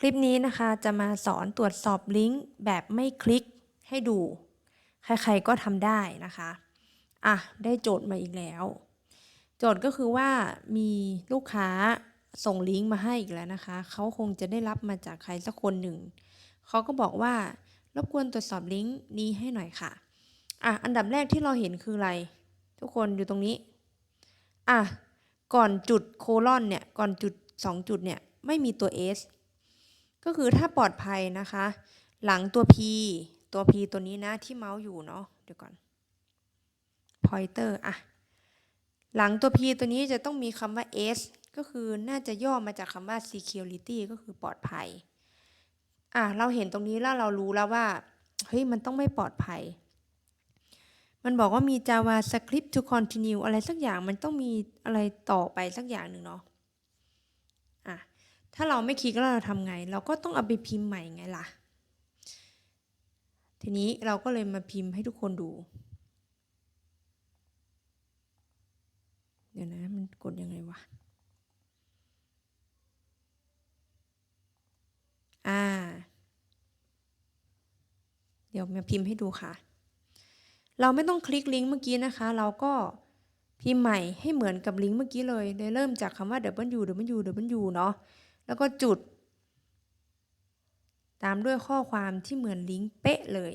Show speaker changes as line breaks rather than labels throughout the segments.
คลิปนี้นะคะจะมาสอนตรวจสอบลิงก์แบบไม่คลิกให้ดู ใครๆก็ทำได้นะคะ อะ ได้โจทย์มาอีกแล้ว โจทย์ก็คือว่ามีลูกค้าส่งลิงก์มาให้อีกแล้วนะคะ เขาคงจะได้รับมาจากใครสักคนหนึ่ง เขาก็บอกว่ารบกวนตรวจสอบลิงก์นี้ให้หน่อยค่ะ อะ อันดับแรกที่เราเห็นคืออะไร ทุกคนอยู่ตรงนี้ อะ ก่อนจุดโคลอนเนี่ย ก่อนจุด 2 จุดเนี่ย ไม่มีตัว S ก็คือถ้าปลอดภัยนะคะ หลังตัว P ตัว P ตัวนี้นะที่เมาส์อยู่เนาะเดี๋ยวก่อน pointer อะหลังตัว P ตัวนี้จะต้องมีคำว่า S ก็คือน่าจะย่อมาจากคำว่า security ก็คือปลอดภัยอะเราเห็นตรงนี้แล้วเรารู้แล้วว่าเฮ้ยมันต้องไม่ปลอดภัย มันบอกว่ามี JavaScript to continue อะไรสักอย่างมันต้องมีอะไรต่อไปสักอย่างหนึ่งเนาะอะ ถ้าเราไม่คลิกแล้วเราทำไง เราก็ต้องเอาไปพิมพ์ใหม่ไงล่ะ ทีนี้เราก็เลยมาพิมพ์ให้ทุกคนดู เดี๋ยวนะ มันกดยังไงวะ อ่า เดี๋ยวมาพิมพ์ให้ดูค่ะ เราไม่ต้องคลิกลิงก์เมื่อกี้นะคะ เราก็พิมพ์ใหม่ให้เหมือนกับลิงก์เมื่อกี้เลย โดยเริ่มจากคำว่า w w w เนาะ แล้วก็จุด ตามด้วยข้อความที่เหมือนลิงก์เป๊ะเลย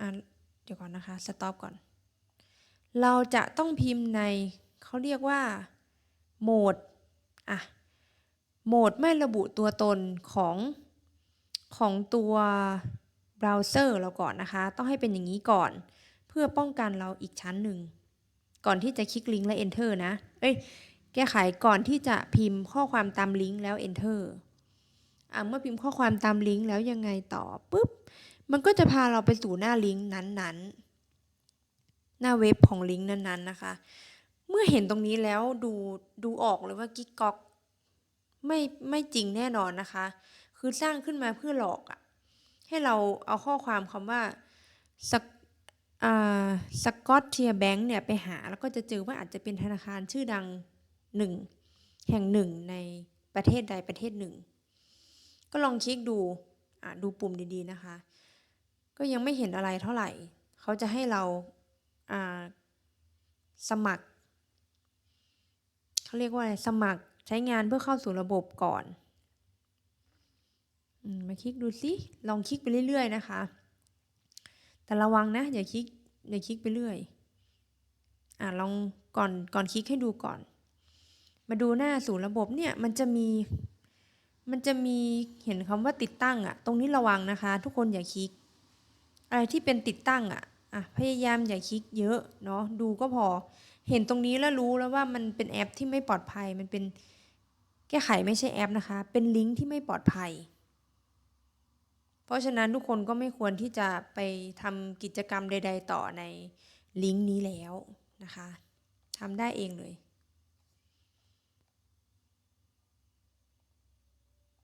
อะเดี๋ยวก่อนนะคะ สต็อปก่อน เราจะต้องพิมพ์ในเขาเรียกว่าโหมด อะ โหมดไม่ระบุตัวตนของของตัวเบราว์เซอร์เราก่อนนะคะ ต้องให้เป็นอย่างนี้ก่อน เพื่อป้องกันเราอีกชั้นหนึ่ง ก่อนที่จะคลิกลิงก์และ enter นะ เอ้ย แก้ไขก่อนที่จะพิมพ์ข้อความตามลิงก์แล้ว enter อะเมื่อพิมพ์ข้อความตามลิงก์แล้วยังไงต่อปุ๊บ มันก็จะพาเราไปสู่หน้าลิงก์นั้นๆ หน้าเว็บของลิงก์นั้นๆนะคะ เมื่อเห็นตรงนี้แล้วดูดูออกเลยว่ากิ๊กก๊อกไม่ไม่จริงแน่นอนนะคะ คือสร้างขึ้นมาเพื่อหลอกอะ่ะ ให้เราเอาข้อความคำว่าสก อ่าสกอตเทียแบงค์เนี่ยไปหาแล้วก็จะเจอว่าอาจจะเป็นธนาคารชื่อดังหนึ่งแห่งหนึ่งในประเทศใดประเทศหนึ่ง ก็ลองคลิกดูอ่าดูปุ่มดีๆนะคะ ก็ยังไม่เห็นอะไรเท่าไหร่ เขาจะให้เราอ่าสมัครเขาเรียกว่าอะไรสมัครใช้งานเพื่อเข้าสู่ระบบก่อนอมมาคลิกดูสิลองคลิกไปเรื่อย ๆ นะคะ แต่ระวังนะ อย่าคลิกอย่าคลิกไปเรื่อย อ่าลองก่อนก่อนคลิกให้ดูก่อน มาดูหน้าสู่ระบบเนี่ยมันจะมี มันจะมีเห็นคำว่าติดตั้งอะตรงนี้ระวังนะคะ ทุกคนอย่าคลิก อะไรที่เป็นติดตั้งอะอะพยายามอย่าคลิกเยอะเนาะดูก็พอ เห็นตรงนี้แล้วรู้แล้วว่ามันเป็นแอปที่ไม่ปลอดภัยมันเป็นแก้ไขไม่ใช่แอปนะคะ เป็นลิงก์ที่ไม่ปลอดภัย เพราะฉะนั้นทุกคนก็ไม่ควรที่จะไปทำกิจกรรมใด ๆ ต่อในลิงก์นี้แล้วนะคะทำได้เองเลย